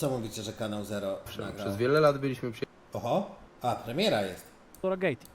co mówicie, że kanał Zero nagrał? Przez wiele lat byliśmy przy... Oho, a premiera jest. Pandora Gate.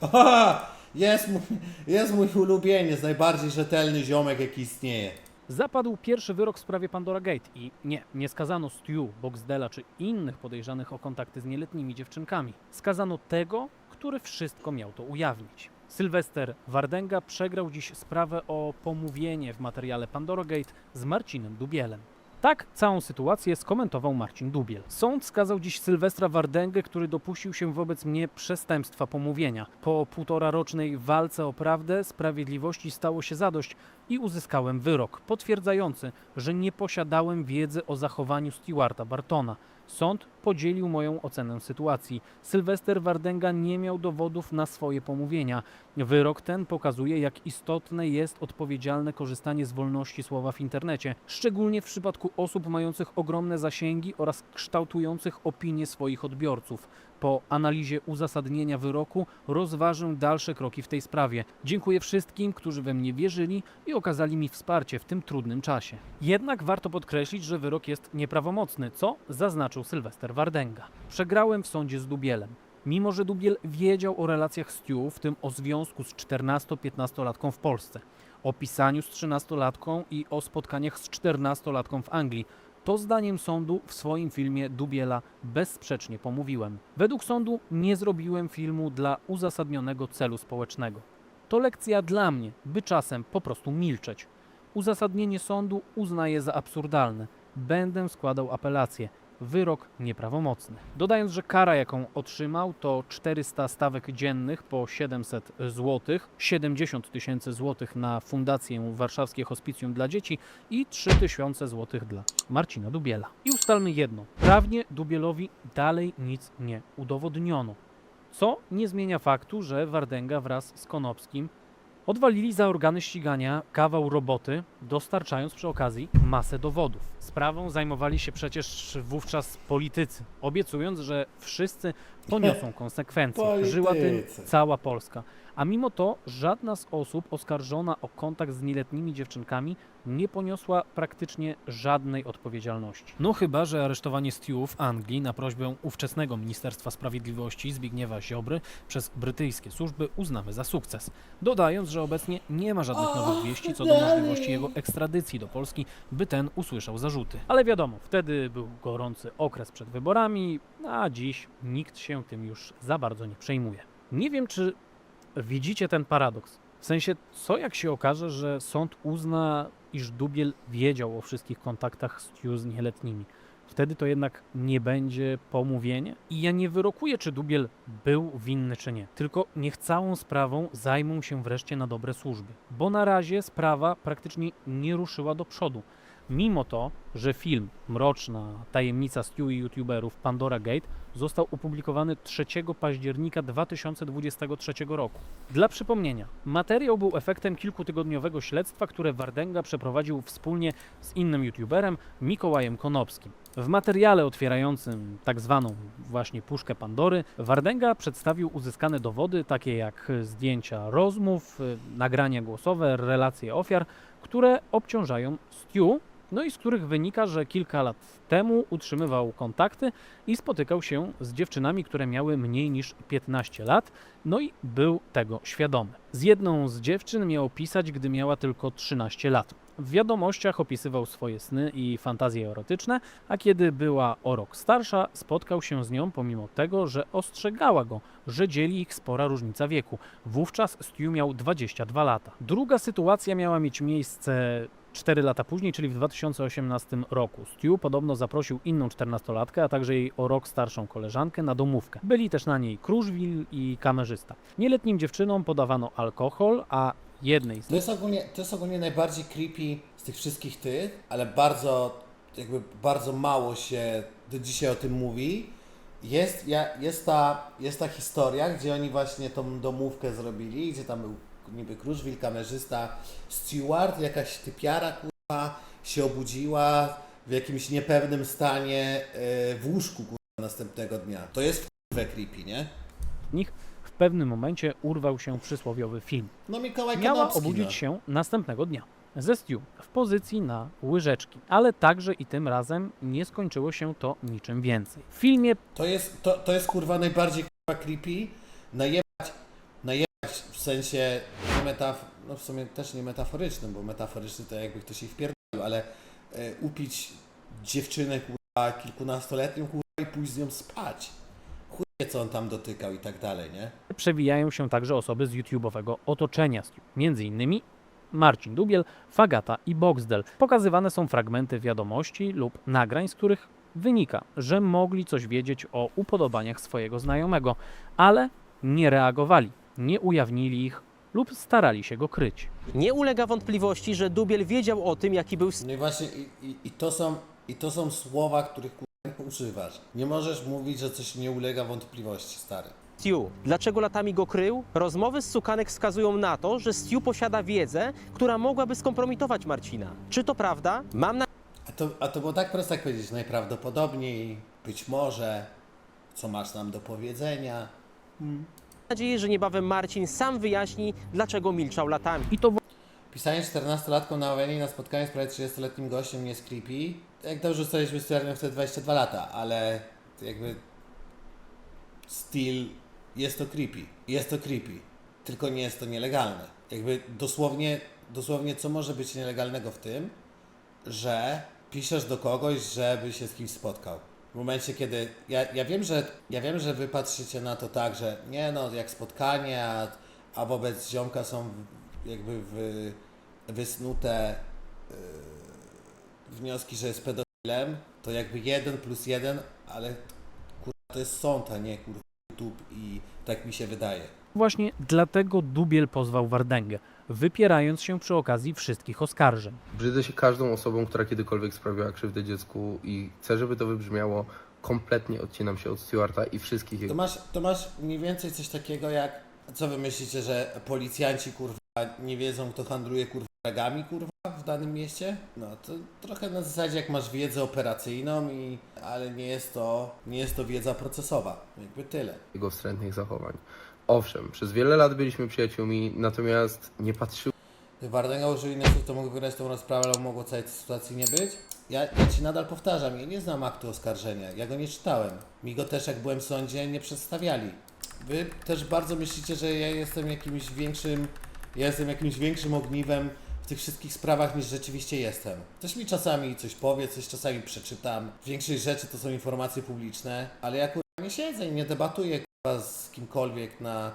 Oha! Jest mój, jest mój ulubieniec, najbardziej rzetelny ziomek jaki istnieje. Zapadł pierwszy wyrok w sprawie Pandora Gate i nie, nie skazano Stu, Boxdela czy innych podejrzanych o kontakty z nieletnimi dziewczynkami. Skazano tego, który wszystko miał to ujawnić. Sylwester Wardenga przegrał dziś sprawę o pomówienie w materiale Pandora Gate z Marcinem Dubielem. Tak całą sytuację skomentował Marcin Dubiel. Sąd skazał dziś Sylwestra Wardęgę, który dopuścił się wobec mnie przestępstwa pomówienia. Po półtora rocznej walce o prawdę sprawiedliwości stało się zadość i uzyskałem wyrok potwierdzający, że nie posiadałem wiedzy o zachowaniu Stewarta Bartona. Sąd podzielił moją ocenę sytuacji. Sylwester Wardęga nie miał dowodów na swoje pomówienia. Wyrok ten pokazuje, jak istotne jest odpowiedzialne korzystanie z wolności słowa w internecie, szczególnie w przypadku osób mających ogromne zasięgi oraz kształtujących opinię swoich odbiorców. Po analizie uzasadnienia wyroku rozważę dalsze kroki w tej sprawie. Dziękuję wszystkim, którzy we mnie wierzyli i okazali mi wsparcie w tym trudnym czasie. Jednak warto podkreślić, że wyrok jest nieprawomocny, co zaznaczył Sylwester Wardęga. Przegrałem w sądzie z Dubielem. Mimo, że Dubiel wiedział o relacjach Stu, w tym o związku z 14-15-latką w Polsce, o pisaniu z 13-latką i o spotkaniach z 14-latką w Anglii, to zdaniem sądu w swoim filmie Dubiela bezsprzecznie pomówiłem. Według sądu nie zrobiłem filmu dla uzasadnionego celu społecznego. To lekcja dla mnie, by czasem po prostu milczeć. Uzasadnienie sądu uznaję za absurdalne. Będę składał apelację. Wyrok nieprawomocny. Dodając, że kara, jaką otrzymał, to 400 stawek dziennych po 700 zł, 70 tysięcy złotych na Fundację Warszawskie Hospicjum dla Dzieci i 3000 złotych dla Marcina Dubiela. I ustalmy jedno. Prawnie Dubielowi dalej nic nie udowodniono. Co nie zmienia faktu, że Wardęga wraz z Konopskim odwalili za organy ścigania kawał roboty, dostarczając przy okazji masę dowodów. Sprawą zajmowali się przecież wówczas politycy, obiecując, że wszyscy poniosą konsekwencje. Żyła tym cała Polska. A mimo to żadna z osób oskarżona o kontakt z nieletnimi dziewczynkami nie poniosła praktycznie żadnej odpowiedzialności. No chyba, że aresztowanie Stu w Anglii na prośbę ówczesnego Ministerstwa Sprawiedliwości Zbigniewa Ziobry przez brytyjskie służby uznamy za sukces. Dodając, że obecnie nie ma żadnych nowych wieści co do możliwości jego ekstradycji do Polski, by ten usłyszał zarzuty. Ale wiadomo, wtedy był gorący okres przed wyborami, a dziś nikt się tym już za bardzo nie przejmuje. Nie wiem, czy widzicie ten paradoks. W sensie, co jak się okaże, że sąd uzna, iż Dubiel wiedział o wszystkich kontaktach Stu z nieletnimi. Wtedy to jednak nie będzie pomówienie. I ja nie wyrokuję, czy Dubiel był winny, czy nie. Tylko niech całą sprawą zajmą się wreszcie na dobre służby. Bo na razie sprawa praktycznie nie ruszyła do przodu. Mimo to, że film Mroczna tajemnica Stu i youtuberów Pandora Gate został opublikowany 3 października 2023 roku. Dla przypomnienia, materiał był efektem kilkutygodniowego śledztwa, które Wardęga przeprowadził wspólnie z innym youtuberem Mikołajem Konopskim. W materiale otwierającym tak zwaną właśnie puszkę Pandory Wardęga przedstawił uzyskane dowody, takie jak zdjęcia rozmów, nagrania głosowe, relacje ofiar, które obciążają Stu, no i z których wynika, że kilka lat temu utrzymywał kontakty i spotykał się z dziewczynami, które miały mniej niż 15 lat, no i był tego świadomy. Z jedną z dziewczyn miał pisać, gdy miała tylko 13 lat. W wiadomościach opisywał swoje sny i fantazje erotyczne, a kiedy była o rok starsza, spotkał się z nią pomimo tego, że ostrzegała go, że dzieli ich spora różnica wieku. Wówczas Stu miał 22 lata. Druga sytuacja miała mieć miejsce 4 lata później, czyli w 2018 roku. Stu podobno zaprosił inną 14-latkę, a także jej o rok starszą koleżankę na domówkę. Byli też na niej Kruszwil i kamerzysta. Nieletnim dziewczynom podawano alkohol, a jednej z To jest ogólnie, to jest ogólnie najbardziej creepy z tych wszystkich tych, ale bardzo, jakby bardzo mało się do dzisiaj o tym mówi. Jest, ja, jest, ta, jest ta historia, gdzie oni właśnie tą domówkę zrobili, gdzie tam był niby Kruszwil, kamerzysta, Stewart, jakaś typiara kurwa się obudziła w jakimś niepewnym stanie e, w łóżku kurwa następnego dnia. To jest kurwa creepy, nie? nich w pewnym momencie urwał się przysłowiowy film. No Mikołaj Miała Konopski, obudzić no. się następnego dnia. ze Stu w pozycji na łyżeczki. Ale także i tym razem nie skończyło się to niczym więcej. W filmie To jest, to, to jest kurwa najbardziej kurwa creepy. Najebać, najebać w sensie metaf, no w sumie też nie metaforycznym, bo metaforyczny to jakby ktoś ich wpierdolił, ale e, upić dziewczynę kurwa kilkunastoletnią kurwa i pójść z nią spać. Chuj wie, co on tam dotykał i tak dalej, nie? przewijają się także osoby z YouTube'owego otoczenia między innymi Marcin Dubiel, Fagata i Boxdel. Pokazywane są fragmenty wiadomości lub nagrań, z których wynika, że mogli coś wiedzieć o upodobaniach swojego znajomego, ale nie reagowali, nie ujawnili ich lub starali się go kryć. Nie ulega wątpliwości, że Dubiel wiedział o tym, jaki był No i właśnie i, i, i, to, są, i to są słowa, których kurwa używasz. Nie możesz mówić, że coś nie ulega wątpliwości, stary. Stu. Dlaczego latami go krył? Rozmowy z Sukanek wskazują na to, że Stu posiada wiedzę, która mogłaby skompromitować Marcina. Czy to prawda? Mam A to, a to było tak prosto jak powiedzieć, najprawdopodobniej, być może, co masz nam do powiedzenia. Nadzieję, że niebawem Marcin sam wyjaśni, dlaczego milczał latami. I to Pisanie 14-latką na Oweni na spotkaniu z prawie 30-letnim gościem jest creepy. Jak dobrze ustaliliśmy, z wtedy 22 lata, ale jakby still jest to creepy. Jest to creepy. Tylko nie jest to nielegalne. Jakby dosłownie, dosłownie co może być nielegalnego w tym, że piszesz do kogoś, żeby się z kimś spotkał. W momencie, kiedy. Ja, ja wiem, że ja wiem, że wy patrzycie na to tak, że nie no, jak spotkanie, a, a wobec ziomka są jakby wy, wysnute yy, wnioski, że jest pedofilem, to jakby jeden plus jeden, ale kurwa to jest sąd, a nie kurwa YouTube i tak mi się wydaje. właśnie dlatego Dubiel pozwał Wardęgę, wypierając się przy okazji wszystkich oskarżeń. Brzydzę się każdą osobą, która kiedykolwiek sprawiła krzywdę dziecku i chcę, żeby to wybrzmiało. Kompletnie odcinam się od Stewarta i wszystkich To jego masz, to masz mniej więcej coś takiego jak, co wy myślicie, że policjanci kurwa nie wiedzą kto handluje kurwa dragami kurwa w danym mieście? No to trochę na zasadzie jak masz wiedzę operacyjną i, ale nie jest to, nie jest to wiedza procesowa. Jakby tyle. jego wstrętnych zachowań. Owszem, przez wiele lat byliśmy przyjaciółmi, natomiast nie Wardęga użył innych słów, to mógł wygrać tą rozprawę, ale mogło całej tej sytuacji nie być. Ja, ja ci nadal powtarzam, ja nie znam aktu oskarżenia, ja go nie czytałem. Mi go też jak byłem w sądzie nie przedstawiali. Wy też bardzo myślicie, że ja jestem jakimś większym, ja jestem jakimś większym ogniwem w tych wszystkich sprawach niż rzeczywiście jestem. Ktoś mi czasami coś powie, coś czasami przeczytam. Większość rzeczy to są informacje publiczne, ale ja kurwa nie siedzę i nie debatuję kurwa z kimkolwiek na,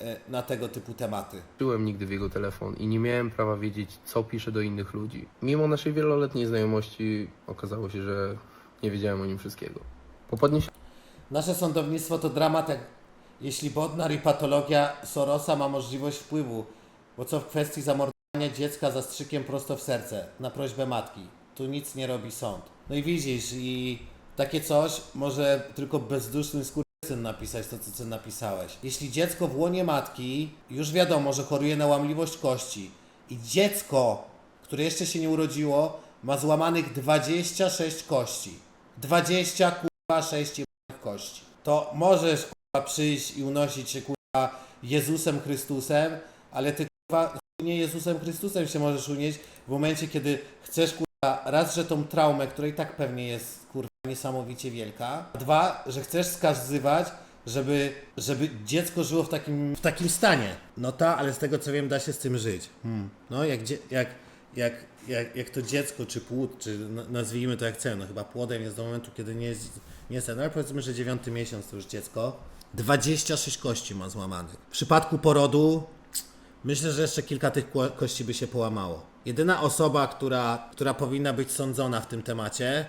e, na tego typu tematy. nigdy w jego telefon i nie miałem prawa wiedzieć, co pisze do innych ludzi. Mimo naszej wieloletniej znajomości okazało się, że nie wiedziałem o nim wszystkiego. Po podniesieniu Nasze sądownictwo to dramat, jak jeśli Bodnar i patologia Sorosa ma możliwość wpływu, bo co w kwestii zamordowania dziecka zastrzykiem prosto w serce, na prośbę matki. Tu nic nie robi sąd. No i widzisz, i takie coś może tylko bezduszny skurwysyn napisać to, co ty napisałeś. Jeśli dziecko w łonie matki, już wiadomo, że choruje na łamliwość kości i dziecko, które jeszcze się nie urodziło, ma złamanych 26 kości. 20 kurwa 6 kości. To możesz kurwa przyjść i unosić się kurwa Jezusem Chrystusem, ale ty kurwa nie Jezusem Chrystusem się możesz unieść w momencie, kiedy chcesz kurwa raz, że tą traumę, która i tak pewnie jest kurwa niesamowicie wielka, dwa, że chcesz skazywać, żeby, żeby dziecko żyło w takim, w takim stanie. No ta, ale z tego co wiem da się z tym żyć. Hmm. No jak, jak, jak, jak, jak to dziecko, czy płód, czy na- nazwijmy to jak chcemy, no chyba płodem jest do momentu, kiedy nie jest, nie jest no ale powiedzmy, że dziewiąty miesiąc to już dziecko. 26 kości ma złamanych. W przypadku porodu myślę, że jeszcze kilka tych kości by się połamało. Jedyna osoba, która, która powinna być sądzona w tym temacie,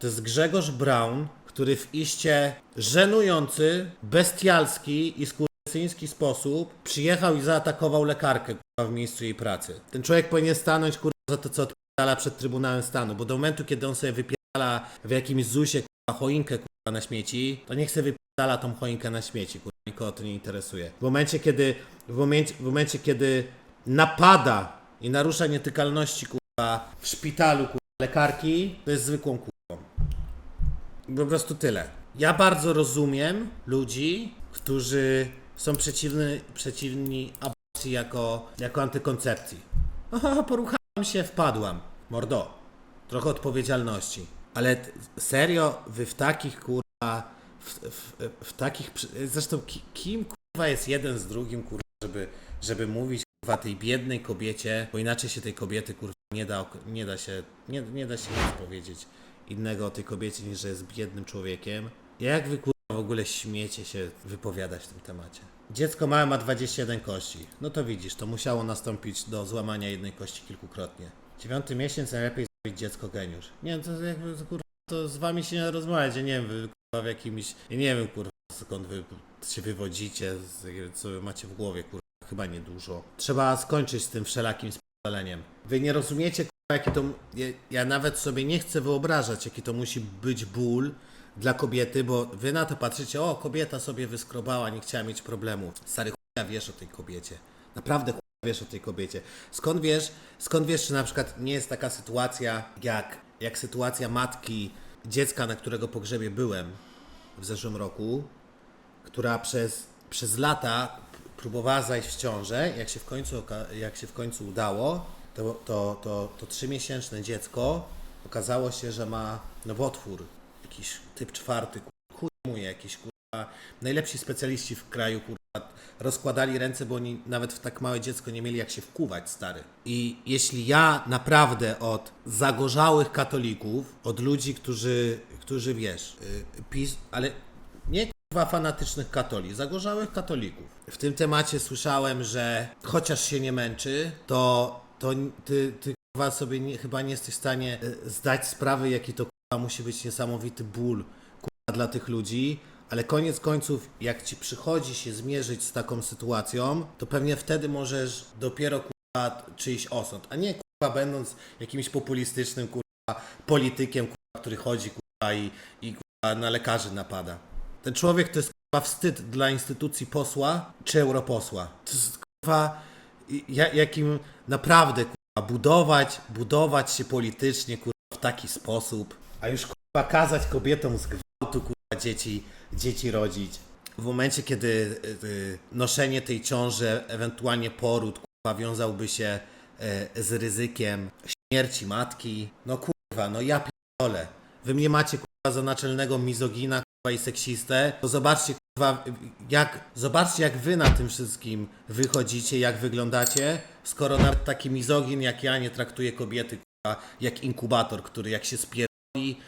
to jest Grzegorz Braun, który w iście żenujący, bestialski i skurwysyński sposób przyjechał i zaatakował lekarkę kurwa, w miejscu jej pracy. Ten człowiek powinien stanąć kurwa, za to, co odpierdala przed Trybunałem Stanu, bo do momentu, kiedy on sobie wypierdala w jakimś ZUSie kurwa, choinkę kurwa, na śmieci, to niech sobie wypierdala tą choinkę na śmieci, kurwa, nikogo to nie interesuje. W momencie, kiedy, w momencie, w momencie, kiedy napada i narusza nietykalności kurwa, w szpitalu kurwa, lekarki, to jest zwykłą kurwą. Po prostu tyle. Ja bardzo rozumiem ludzi, którzy są przeciwni, przeciwni aborcji jako, jako antykoncepcji. Aha, poruchani Tam się wpadłam. Mordo, trochę odpowiedzialności. Ale serio, wy w takich kurwa, w, w, w takich, zresztą ki, kim kurwa jest jeden z drugim kurwa, żeby, żeby mówić kurwa tej biednej kobiecie, bo inaczej się tej kobiety kurwa nie da, nie da się, nie, nie da się nic powiedzieć innego o tej kobiecie niż że jest biednym człowiekiem. Jak wy kurwa w ogóle śmiecie się wypowiadać w tym temacie? Dziecko małe ma 21 kości. No to widzisz, to musiało nastąpić do złamania jednej kości kilkukrotnie. Dziewiąty miesiąc najlepiej zrobić dziecko geniusz. Nie, to jakby kurwa, to z wami się nie rozmawiać, ja nie wiem, wy kurwa w jakimś, ja nie wiem kurwa skąd wy się wywodzicie, co wy macie w głowie kurwa, chyba niedużo. Trzeba skończyć z tym wszelakim spaleniem. Wy nie rozumiecie jaki to, ja, ja nawet sobie nie chcę wyobrażać jaki to musi być ból dla kobiety, bo wy na to patrzycie, o kobieta sobie wyskrobała, nie chciała mieć problemu. Stary chuja wiesz o tej kobiecie. Naprawdę chuja wiesz o tej kobiecie. Skąd wiesz, skąd wiesz, czy na przykład nie jest taka sytuacja jak, jak sytuacja matki dziecka, na którego pogrzebie byłem w zeszłym roku, która przez, przez lata próbowała zajść w ciążę, jak się w końcu, jak się w końcu udało, to, to, to, to trzymiesięczne dziecko okazało się, że ma nowotwór, jakiś typ czwarty, ku- chuj mu je, jakiś kurwa, najlepsi specjaliści w kraju, kurwa, rozkładali ręce, bo oni nawet w tak małe dziecko nie mieli jak się wkuwać, stary. I jeśli ja naprawdę od zagorzałych katolików, od ludzi, którzy, którzy wiesz, yy, pis, ale nie kurwa fanatycznych katoli, zagorzałych katolików. W tym temacie słyszałem, że chociaż się nie męczy, to, to ty, ty kurwa sobie nie, chyba nie jesteś w stanie y, zdać sprawy, jaki to kurwa musi być niesamowity ból kurwa dla tych ludzi. Ale koniec końców, jak ci przychodzi się zmierzyć z taką sytuacją, to pewnie wtedy możesz dopiero kurwa czyjś osąd, a nie kurwa będąc jakimś populistycznym kurwa politykiem, kurwa, który chodzi kurwa i, i kurwa na lekarzy napada. Ten człowiek to jest kurwa wstyd dla instytucji posła czy europosła. To jest kurwa jakim naprawdę kurwa budować, budować się politycznie kurwa w taki sposób, a już kurwa kazać kobietom z gwałtu kurwa dzieci, dzieci rodzić. W momencie, kiedy y, y, noszenie tej ciąży, ewentualnie poród kurwa wiązałby się y, z ryzykiem śmierci matki, no kurwa, no ja pierdolę. Wy mnie macie kurwa za naczelnego mizogina i seksistę, to zobaczcie jak, zobaczcie jak wy na tym wszystkim wychodzicie, jak wyglądacie, skoro nawet taki mizogin jak ja nie traktuje kobiety jak inkubator, który jak się spierdoli,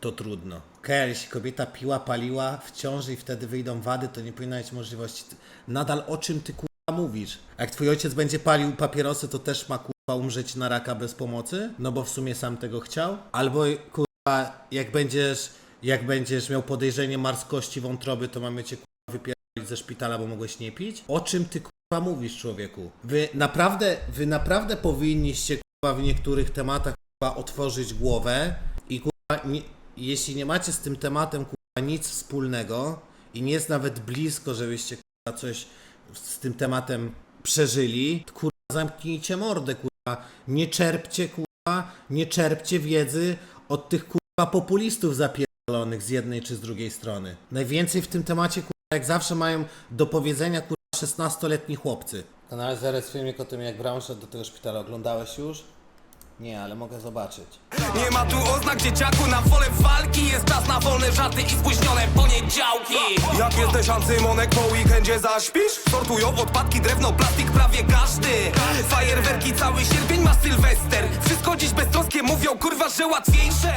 to trudno. Okej, jeśli kobieta piła, paliła w ciąży i wtedy wyjdą wady, to nie powinna mieć możliwości. Nadal o czym ty kurwa mówisz? Jak twój ojciec będzie palił papierosy, to też ma kurwa umrzeć na raka bez pomocy? No bo w sumie sam tego chciał? Albo kurwa, jak będziesz, jak będziesz miał podejrzenie marskości wątroby, to mamy cię kurwa wypierdolić ze szpitala, bo mogłeś nie pić? O czym ty kurwa mówisz, człowieku? Wy naprawdę, wy naprawdę powinniście kurwa w niektórych tematach kurwa otworzyć głowę i kurwa, nie, jeśli nie macie z tym tematem kurwa nic wspólnego i nie jest nawet blisko, żebyście kurwa coś z tym tematem przeżyli, to kurwa zamknijcie mordę, kurwa. Nie czerpcie, kurwa, nie czerpcie wiedzy od tych kurwa populistów zapierdolonych z jednej czy z drugiej strony. Najwięcej w tym temacie, kurwa, jak zawsze mają do powiedzenia, kurwa, 16-letni chłopcy. Kanał zaraz filmik o tym, jak Brown szedł do tego szpitala. Oglądałeś już? Nie, ale mogę zobaczyć. Nie ma tu oznak dzieciaku na wolę walki Jest czas na wolne żarty i spóźnione poniedziałki Jak jesteś ancymonek po weekendzie zaśpisz? Sortują odpadki, drewno, plastik prawie każdy Fajerwerki cały sierpień ma sylwester Wszystko dziś beztroskie mówią kurwa, że łatwiejsze